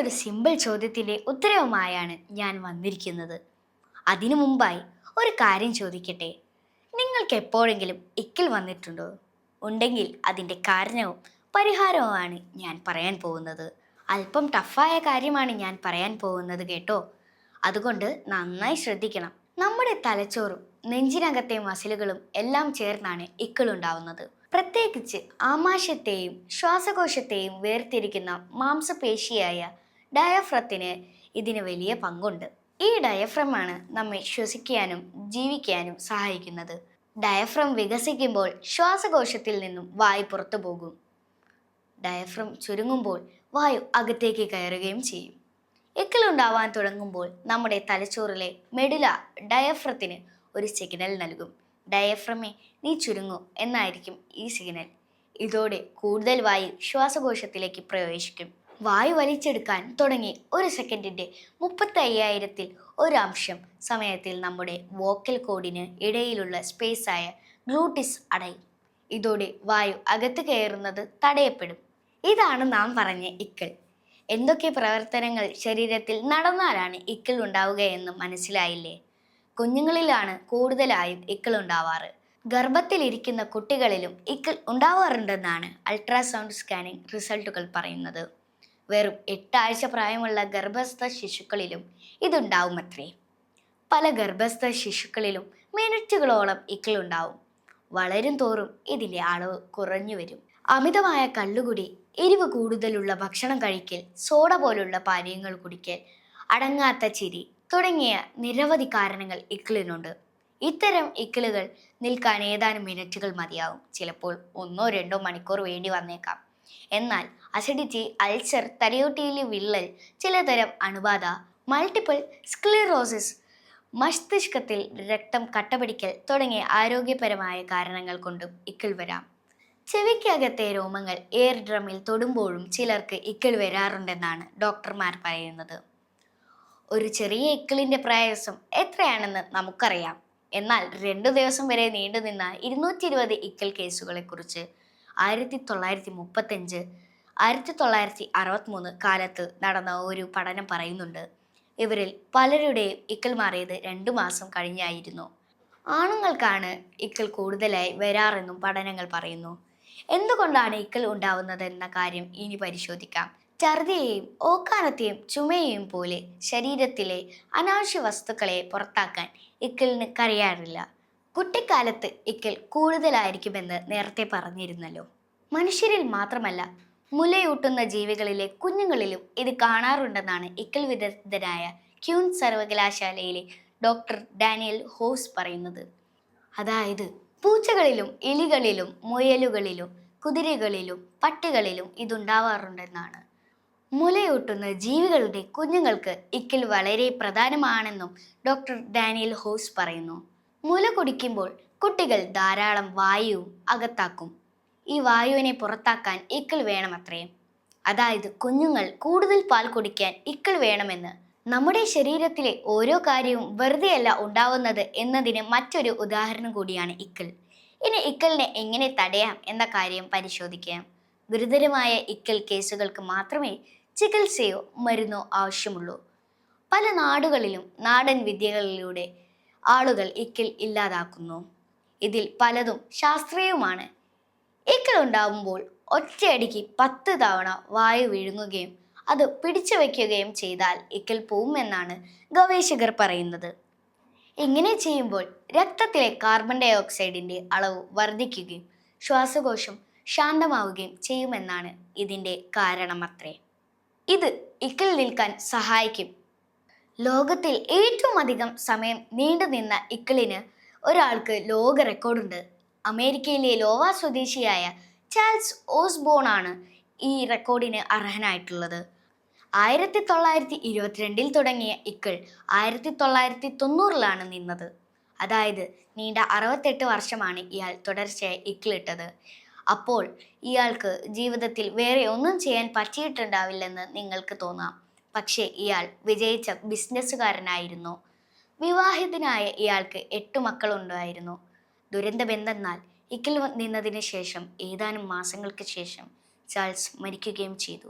ഒരു സിമ്പിൾ ചോദ്യത്തിന്റെ ഉത്തരവുമായാണ് ഞാൻ വന്നിരിക്കുന്നത്. അതിനു മുമ്പായി ഒരു കാര്യം ചോദിക്കട്ടെ? നിങ്ങൾക്ക് എപ്പോഴെങ്കിലും ഇക്കിൽ വന്നിട്ടുണ്ടോ? ഉണ്ടെങ്കിൽ അതിന്റെ കാരണവും പരിഹാരവുമാണ് ഞാൻ പറയാൻ പോകുന്നത്. അല്പം ടഫായ കാര്യമാണ് ഞാൻ പറയാൻ പോകുന്നത് കേട്ടോ. അതുകൊണ്ട് നന്നായി ശ്രദ്ധിക്കണം. നമ്മുടെ തലച്ചോറും നെഞ്ചിനകത്തെ മസിലുകളും എല്ലാം ചേർന്നാണ് ഇക്കിളുണ്ടാവുന്നത് പ്രത്യേകിച്ച് ആമാശയത്തെയും ശ്വാസകോശത്തെയും വേർതിരിക്കുന്ന മാംസപേശിയായ ഡയഫ്രത്തിന് ഇതിന് വലിയ പങ്കുണ്ട്. ഈ ഡയഫ്രമാണ് നമ്മെ ശ്വസിക്കാനും ജീവിക്കാനും സഹായിക്കുന്നത്. ഡയഫ്രം വികസിക്കുമ്പോൾ ശ്വാസകോശത്തിൽ നിന്നും വായു പുറത്തു പോകും. ഡയഫ്രം ചുരുങ്ങുമ്പോൾ വായു അകത്തേക്ക് കയറുകയും ചെയ്യും. എക്കലുണ്ടാവാൻ തുടങ്ങുമ്പോൾ നമ്മുടെ തലച്ചോറിലെ മെഡുല ഡയഫ്രത്തിന് ഒരു സിഗ്നൽ നൽകും. ഡയഫ്രമെ നീ ചുരുങ്ങൂ എന്നായിരിക്കും ഈ സിഗ്നൽ ഇതോടെ കൂടുതൽ വായു ശ്വാസകോശത്തിലേക്ക് പ്രവേശിക്കും. വായു വലിച്ചെടുക്കാൻ തുടങ്ങി. ഒരു സെക്കൻഡിന്റെ മുപ്പത്തി അയ്യായിരത്തിൽ ഒരംശം സമയത്തിൽ നമ്മുടെ വോക്കൽ കോഡിന് ഇടയിലുള്ള സ്പേസായ ഗ്ലൂട്ടിസ് അടയും. ഇതോടെ വായു അകത്ത് കയറുന്നത് തടയപ്പെടും. ഇതാണ് നാം പറഞ്ഞ ഇക്കൽ എന്തൊക്കെ പ്രവർത്തനങ്ങൾ ശരീരത്തിൽ നടന്നാലാണ് ഇക്കൽ ഉണ്ടാവുക എന്ന് മനസ്സിലായില്ലേ? കുഞ്ഞുങ്ങളിലാണ് കൂടുതലായും ഇക്കൾ ഉണ്ടാവാറ്. ഗർഭത്തിലിരിക്കുന്ന കുട്ടികളിലും ഇക്കൾ ഉണ്ടാവാറുണ്ടെന്നാണ് അൾട്രാസൗണ്ട് സ്കാനിംഗ് റിസൾട്ടുകൾ പറയുന്നത്. വെറും എട്ടാഴ്ച പ്രായമുള്ള ഗർഭസ്ഥ ശിശുക്കളിലും ഇതുണ്ടാവുമത്രേ. പല ഗർഭസ്ഥ ശിശുക്കളിലും മിനിറ്റുകളോളം ഇക്കിൾ ഉണ്ടാവും വളരും തോറും ഇതിന്റെ അളവ് കുറഞ്ഞു വരും. അമിതമായ കള്ളുകുടി എരിവ് കൂടുതലുള്ള ഭക്ഷണം കഴിക്കൽ സോഡ പോലുള്ള പാനീയങ്ങൾ കുടിക്കൽ അടങ്ങാത്ത ചിരി തുടങ്ങിയ നിരവധി കാരണങ്ങൾ ഇക്കിളിനുണ്ട്. ഇത്തരം ഇക്കിളുകൾ നിൽക്കാൻ ഏതാനും മിനിറ്റുകൾ മതിയാവും. ചിലപ്പോൾ ഒന്നോ രണ്ടോ മണിക്കൂർ വേണ്ടി വന്നേക്കാം. എന്നാൽ അസിഡിറ്റി അൾസർ തലയോട്ടിയിലെ വിള്ളൽ ചിലതരം അണുബാധ മൾട്ടിപ്പിൾ സ്ക്ലിറോസിസ് മസ്തിഷ്കത്തിൽ രക്തം കട്ടപിടിക്കൽ തുടങ്ങിയ ആരോഗ്യപരമായ കാരണങ്ങൾ കൊണ്ടും ഇക്കിൾ വരാം. ചെവിക്കകത്തെ രോമങ്ങൾ എയർ ഡ്രമ്മിൽ തൊടുമ്പോഴും ചിലർക്ക് ഇക്കിൾ വരാറുണ്ടെന്നാണ് ഡോക്ടർമാർ പറയുന്നത്. ഒരു ചെറിയ ഇക്കിളിന്റെ പ്രയാസം എത്രയാണെന്ന് നമുക്കറിയാം. എന്നാൽ രണ്ടു ദിവസം വരെ നീണ്ടുനിന്ന ഇരുന്നൂറ്റി ഇരുപത് ഇക്കിൾ കേസുകളെ കുറിച്ച് ആയിരത്തി തൊള്ളായിരത്തി മുപ്പത്തഞ്ച് ആയിരത്തി തൊള്ളായിരത്തി അറുപത്തിമൂന്ന് കാലത്ത് നടന്ന ഒരു പഠനം പറയുന്നുണ്ട്. ഇവരിൽ പലരുടെയും ഇക്കൽ മാറിയത് രണ്ടു മാസം കഴിഞ്ഞായിരുന്നു. ആണുങ്ങൾക്കാണ് ഇക്കൽ കൂടുതലായി വരാറെന്നും പഠനങ്ങൾ പറയുന്നു. എന്തുകൊണ്ടാണ് ഇക്കൽ ഉണ്ടാവുന്നത് എന്ന കാര്യം ഇനി പരിശോധിക്കാം. ഛർദിയെയും ഓക്കാനത്തെയും ചുമയെയും പോലെ ശരീരത്തിലെ അനാവശ്യ വസ്തുക്കളെ പുറത്താക്കാൻ ഇക്കലിന് കഴിയാറില്ല കുട്ടിക്കാലത്ത് ഇക്കൽ കൂടുതലായിരിക്കുമെന്ന് നേരത്തെ പറഞ്ഞിരുന്നല്ലോ. മനുഷ്യരിൽ മാത്രമല്ല മുലയൂട്ടുന്ന ജീവികളിലെ കുഞ്ഞുങ്ങളിലും ഇത് കാണാറുണ്ടെന്നാണ് ഇക്കൽ വിദഗ്ധനായ ക്യൂൺ സർവകലാശാലയിലെ ഡോക്ടർ ഡാനിയൽ ഹോസ് പറയുന്നത്. അതായത് പൂച്ചകളിലും എലികളിലും മുയലുകളിലും കുതിരകളിലും പട്ടികളിലും ഇതുണ്ടാവാറുണ്ടെന്നാണ്. മുലയൂട്ടുന്ന ജീവികളുടെ കുഞ്ഞുങ്ങൾക്ക് ഇക്കൽ വളരെ പ്രധാനമാണെന്നും ഡോക്ടർ ഡാനിയൽ ഹോസ് പറയുന്നു. മുല കുടിക്കുമ്പോൾ കുട്ടികൾ ധാരാളം വായു അകത്താക്കും. ഈ വായുവിനെ പുറത്താക്കാൻ ഇക്കിൾ വേണമത്രേ. അതായത് കുഞ്ഞുങ്ങൾ കൂടുതൽ പാൽ കുടിക്കാൻ ഇക്കിൾ വേണമെന്ന് നമ്മുടെ ശരീരത്തിലെ ഓരോ കാര്യവും വെറുതെയല്ല ഉണ്ടാവുന്നത് എന്നതിന് മറ്റൊരു ഉദാഹരണം കൂടിയാണ് ഇക്കിൾ. ഇനി ഇക്കലിനെ എങ്ങനെ തടയാം എന്ന കാര്യം പരിശോധിക്കാം. ഗുരുതരമായ ഇക്കൽ കേസുകൾക്ക് മാത്രമേ ചികിത്സയോ മരുന്നോ ആവശ്യമുള്ളൂ. പല നാടുകളിലും നാടൻ വിദ്യകളിലൂടെ ആളുകൾ ഇക്കൽ ഇല്ലാതാക്കുന്നു. ഇതിൽ പലതും ശാസ്ത്രീയവുമാണ്. ഇക്കിൾ ഉണ്ടാകുമ്പോൾ ഒറ്റയടിക്ക് പത്ത് തവണ വായു വിഴുങ്ങുകയും അത് പിടിച്ചു വയ്ക്കുകയും ചെയ്താൽ ഇക്കിൽ പോവുമെന്നാണ് ഗവേഷകർ പറയുന്നത്. ഇങ്ങനെ ചെയ്യുമ്പോൾ രക്തത്തിലെ കാർബൺ ഡൈ ഓക്സൈഡിന്റെ അളവ് വർദ്ധിക്കുകയും ശ്വാസകോശം ശാന്തമാവുകയും ചെയ്യുമെന്നാണ് ഇതിന്റെ കാരണമത്രേ. ഇത് ഇക്കൽ നിൽക്കാൻ സഹായിക്കും ലോകത്തിൽ ഏറ്റവും അധികം സമയം നീണ്ടുനിന്ന ഇക്കിളിന് ഒരാൾക്ക് ലോക റെക്കോർഡുണ്ട്. അമേരിക്കയിലെ ലോവ സ്വദേശിയായ ചാൾസ് ഓസ്ബോൺ ആണ് ഈ റെക്കോർഡിന് അർഹനായിട്ടുള്ളത്. ആയിരത്തി തൊള്ളായിരത്തി ഇരുപത്തിരണ്ടിൽ തുടങ്ങിയ ഇക്കിൾ ആയിരത്തി തൊള്ളായിരത്തി തൊണ്ണൂറിലാണ് നിന്നത്. അതായത് നീണ്ട അറുപത്തെട്ട് വർഷമാണ് ഇയാൾ തുടർച്ചയായി ഇക്കിളിട്ടത് അപ്പോൾ ഇയാൾക്ക് ജീവിതത്തിൽ വേറെ ഒന്നും ചെയ്യാൻ പറ്റിയിട്ടുണ്ടാവില്ലെന്ന് നിങ്ങൾക്ക് തോന്നാം. പക്ഷേ ഇയാൾ വിജയിച്ച ബിസിനസ്സുകാരനായിരുന്നു. വിവാഹിതനായ ഇയാൾക്ക് എട്ട് മക്കളുണ്ടായിരുന്നു. ദുരന്തമെന്തെന്നാൽ ഇക്കിൽ നിന്നതിന് ശേഷം ഏതാനും മാസങ്ങൾക്ക് ശേഷം ചാൾസ് മരിക്കുകയും ചെയ്തു.